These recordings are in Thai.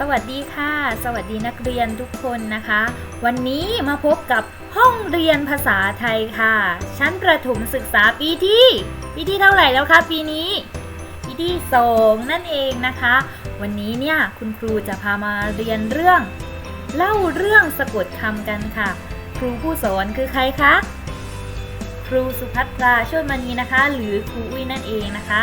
สวัสดีค่ะ สวัสดีนักเรียนทุกคนนะคะ วันนี้มาพบกับห้องเรียนภาษาไทยค่ะ ชั้นประถมศึกษาปีที่ ปีที่เท่าไหร่แล้วคะปีนี้ ปีที่สองนั่นเองนะคะ วันนี้เนี่ยคุณครูจะพามาเรียนเรื่อง เล่าเรื่องสะกดคำกันค่ะ ครูผู้สอนคือใครคะครูสุภัตราชติมณีนะคะ หรือครูอุ้ยนั่นเองนะคะ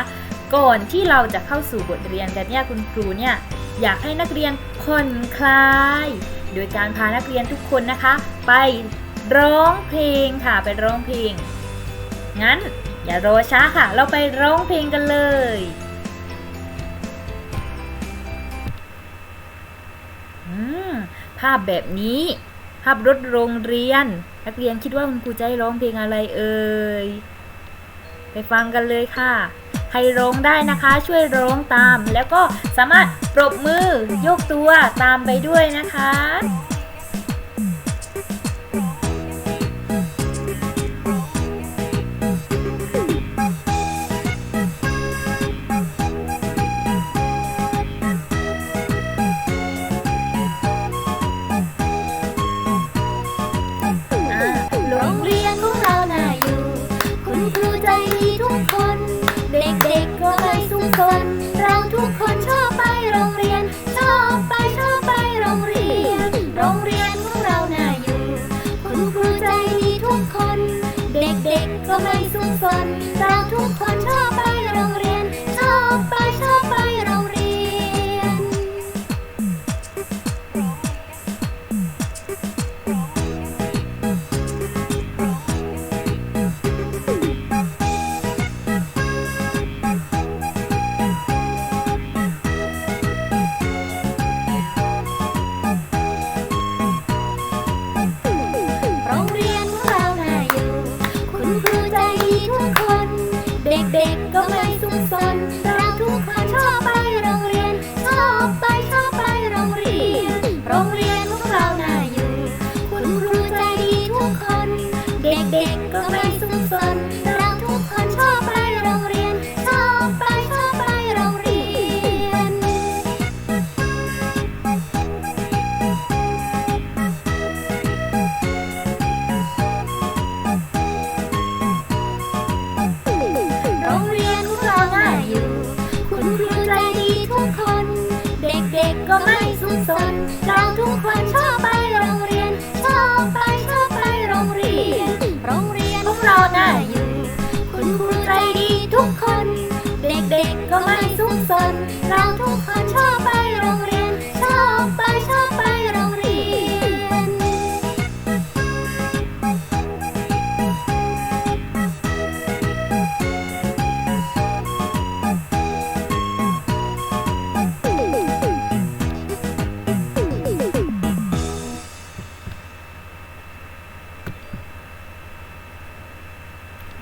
ก่อนที่เราจะเข้าสู่บทเรียนกันเนี่ยคุณครูเนี่ย อยากให้นักเรียนผ่อนคลาย โดยการพานักเรียนทุกคนนะคะ ไปร้องเพลงค่ะไปร้องเพลง งั้นอย่ารอช้าค่ะ เราไปร้องเพลงกันเลยภาพแบบนี้ ภาพรถโรงเรียน นักเรียนคิดว่าคุณครูจะให้ร้องเพลงอะไรเอ่ย ไปฟังกันเลยค่ะ ให้ร้องได้นะคะ ช่วยร้องตาม แล้วก็สามารถปรบมือยกตัวตามไปด้วยนะคะ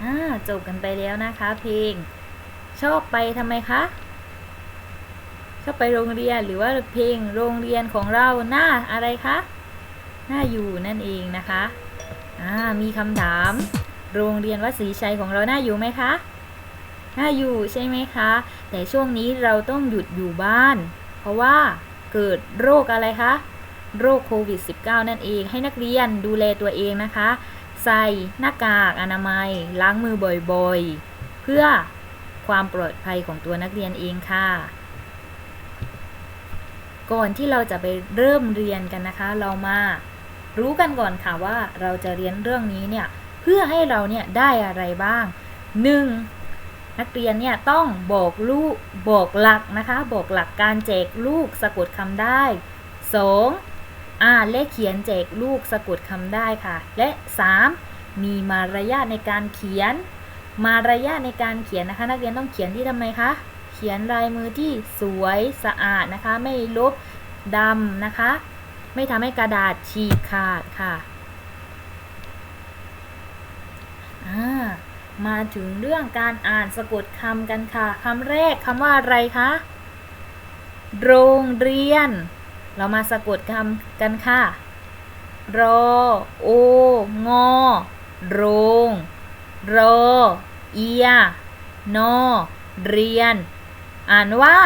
อ่าจบกันไปแล้วนะคะ เพลง ชอบไปทำไมคะ ชอบไปโรงเรียนหรือว่าเพลงโรงเรียนของเราหน้าอะไรคะหน้าอยู่นั่นเองนะคะอ่ามีคำถาม โรงเรียนวัดศรีชัยของเราหน้าอยู่ไหมคะน่าอยู่ใช่ไหมคะ แต่ช่วงนี้เราต้องหยุดอยู่บ้าน เพราะว่าเกิดโรคอะไรคะ โรคโควิด -19 นั่นเองให้นักเรียนดูแลตัวเองนะคะ ใส่หน้ากากอนามัย ล้างมือบ่อยๆ เพื่อความปลอดภัยของตัวนักเรียนเองค่ะ ก่อนที่เราจะไปเริ่มเรียนกันนะคะ เรามารู้กันก่อนค่ะว่าเราจะเรียนเรื่องนี้เนี่ยเพื่อให้เราเนี่ยได้อะไรบ้าง 1. นักเรียนเนี่ยต้องบอกลูกบอกหลักนะคะ บอกหลักการแจกลูกสะกดคำได้ 2. อ่านและเขียนแจกลูกสะกดคำได้ค่ะ และ 3. มีมารยาทในการเขียน มารยาทในการเขียนนะคะ นักเรียนต้องเขียนที่ทำไมคะ เขียนลายมือที่สวยสะอาดนะคะ ไม่ลบดำนะคะ ไม่ทำให้กระดาษฉีกขาดค่ะอ่ามาถึงเรื่องการอ่านสะกดคำกันค่ะคำแรกคำว่าอะไรคะ โรงเรียน เรามาสะกดคำกันค่ะ รอ โอ งอ โรง รอ เอีย นอ เรียน อ่านว่า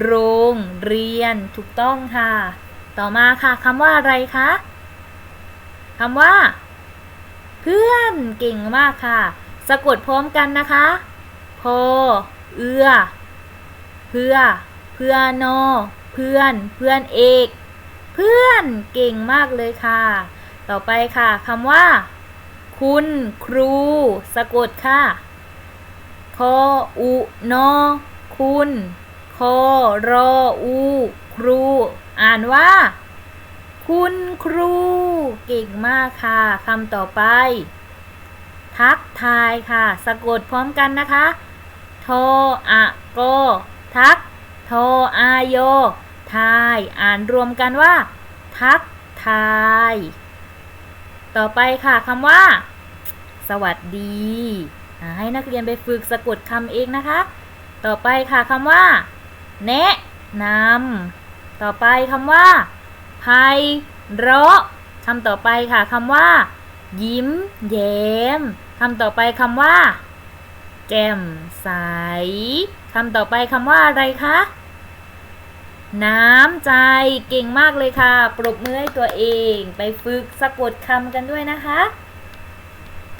โรงเรียน ถูกต้องค่ะ ต่อมาค่ะคำว่าอะไรคะคำว่า เพื่อนเก่งมากค่ะ สะกดพร้อมกันนะคะพอเอือ เพื่อ เพื่อนอ พื่อน เพื่อนเอก เพื่อนเก่งมากเลยค่ะ ต่อไปค่ะคำว่า คุณครู สะกดค่ะคออุนอคุณคอรออูครู อ่านว่า คุณครู เก่งมากค่ะคำต่อไป ทักทายค่ะ สะกดพร้อมกันนะคะโทอะโกทักโทอาโย ทาย อ่านรวมกันว่า ทักทาย ต่อไปค่ะคำว่า สวัสดี ให้นักเรียนไปฝึกสะกดคำเองนะคะ ต่อไปค่ะคำว่า แนะนำต่อไปคำว่าไพเราะคำต่อไปค่ะคำว่า ยิ้มแย้มคำต่อไปคำว่า แจ่มใสคำต่อไปคำว่าอะไรคะ น้ำใจเก่งมากเลยค่ะ ปรบมือให้ตัวเอง ไปฝึกสะกดคำกันด้วยนะคะ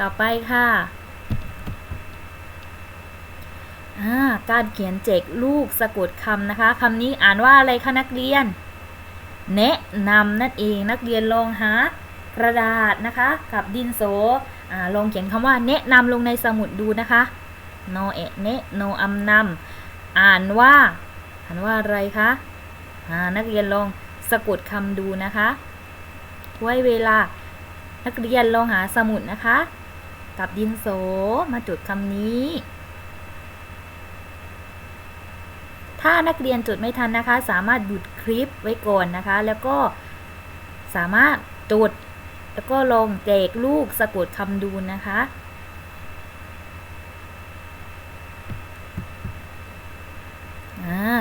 ต่อไปค่ะการเขียนเจกลูกสะกดคำนะคะคำนี้อ่านว่าอะไรคะนักเรียน แนะนำนั่นเองนักเรียนลองหากระดาษนะคะ กับดินสอลองเขียนคำว่า แนะนำลงในสมุดดูนะคะโนเอะเนะโนอำนำอ่านว่า อ่านว่าอะไรคะ นักเรียนลองสะกดคำดูนะคะไว้เวลา นักเรียนลองหาสมุดนะคะ กับดินสมาจดคำนี้ ถ้านักเรียนจดไม่ทันนะคะ สามารถหยุดคลิปไว้ก่อนนะคะ แล้วก็สามารถจดแล้วก็ลองแจกลูกสะกดคำดูนะคะ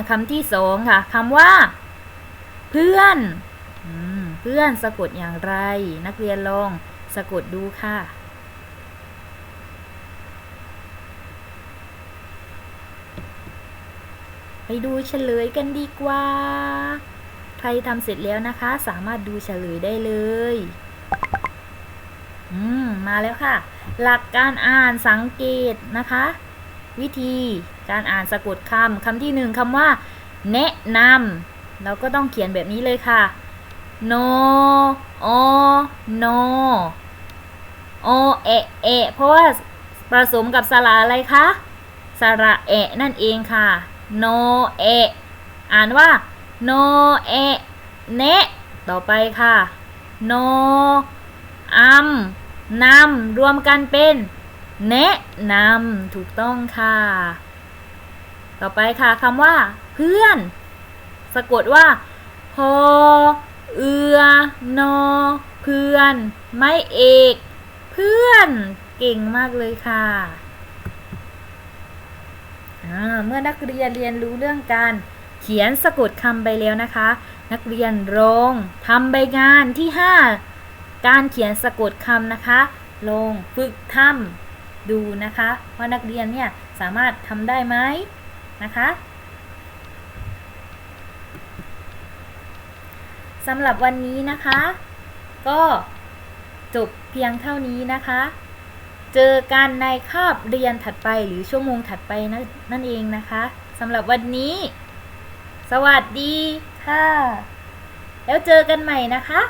คำที่สองค่ะคำว่า เพื่อนอเพื่อนสะกดอย่างไร นักเรียนลองสะกดดูค่ะ ไปดูเฉลยกันดีกว่า ใครทำเสร็จแล้วนะคะ สามารถดูเฉลยได้เลยอืมมาแล้วค่ะ หลักการอ่านสังเกตนะคะ วิธีการอ่านสะกดคำคำที่หนึ่งคำว่า แนะนำ เราก็ต้องเขียนแบบนี้เลยค่ะ no o no o เอเอเพราะว่าผสมกับสระอะไรคะสระเอะนั่นเองค่ะ no เออ่านว่า no เอเนะต่อไปค่ะ no อัมนำรวมกันเป็นแนะนำถูกต้องค่ะ ต่อไปค่ะคำว่า เพื่อน สะกดว่าพอเอือนอเพื่อน ไม่เอก เพื่อนเก่งมากเลยค่ะเมื่อนักเรียนเรียนรู้เรื่องการเขียนสะกดคำไปแล้วนะคะ นักเรียนลองทำใบงานที่ 5 การเขียนสะกดคำนะคะ ลงฝึกทำดูนะคะ ว่านักเรียนเนี่ยสามารถทำได้ไหมนะคะ สำหรับวันนี้นะคะ ก็จบเพียงเท่านี้นะคะ เจอกันในคาบเรียนถัดไปหรือชั่วโมงถัดไปน,นั่นเองนะคะสำหรับวันนี้ สวัสดีค่ะ แล้วเจอกันใหม่นะคะ